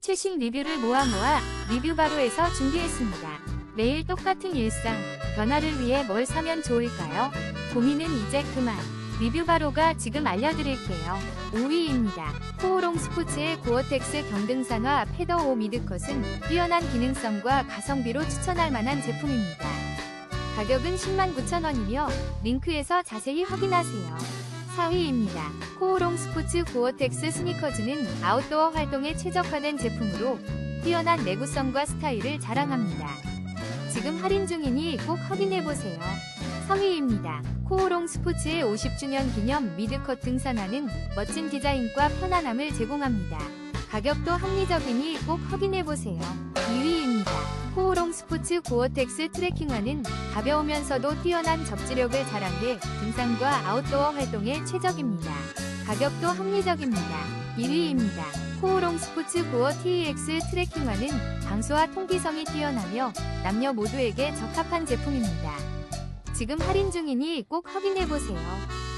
최신 리뷰를 모아 모아 리뷰바로에서 준비했습니다. 매일 똑같은 일상, 변화를 위해 뭘 사면 좋을까요? 고민은 이제 그만. 리뷰바로가 지금 알려드릴게요. 5위입니다. 코오롱 스포츠의 고어텍스 경등산화 패더 5 미드컷은 뛰어난 기능성과 가성비로 추천할 만한 제품입니다. 가격은 109,000원이며 링크에서 자세히 확인하세요. 4위입니다. 코오롱 스포츠 고어텍스 스니커즈는 아웃도어 활동에 최적화된 제품으로 뛰어난 내구성과 스타일을 자랑합니다. 지금 할인 중이니 꼭 확인해보세요. 3위입니다. 코오롱 스포츠의 50주년 기념 미드컷 등산화는 멋진 디자인과 편안함을 제공합니다. 가격도 합리적이니 꼭 확인해보세요. 2위입니다. 코오롱 스포츠 고어텍스 트레킹화는 가벼우면서도 뛰어난 접지력을 자랑해 등산과 아웃도어 활동에 최적입니다. 가격도 합리적입니다. 1위입니다. 코오롱 스포츠 고어 TEX 트레킹화는 방수와 통기성이 뛰어나며 남녀 모두에게 적합한 제품입니다. 지금 할인 중이니 꼭 확인해보세요.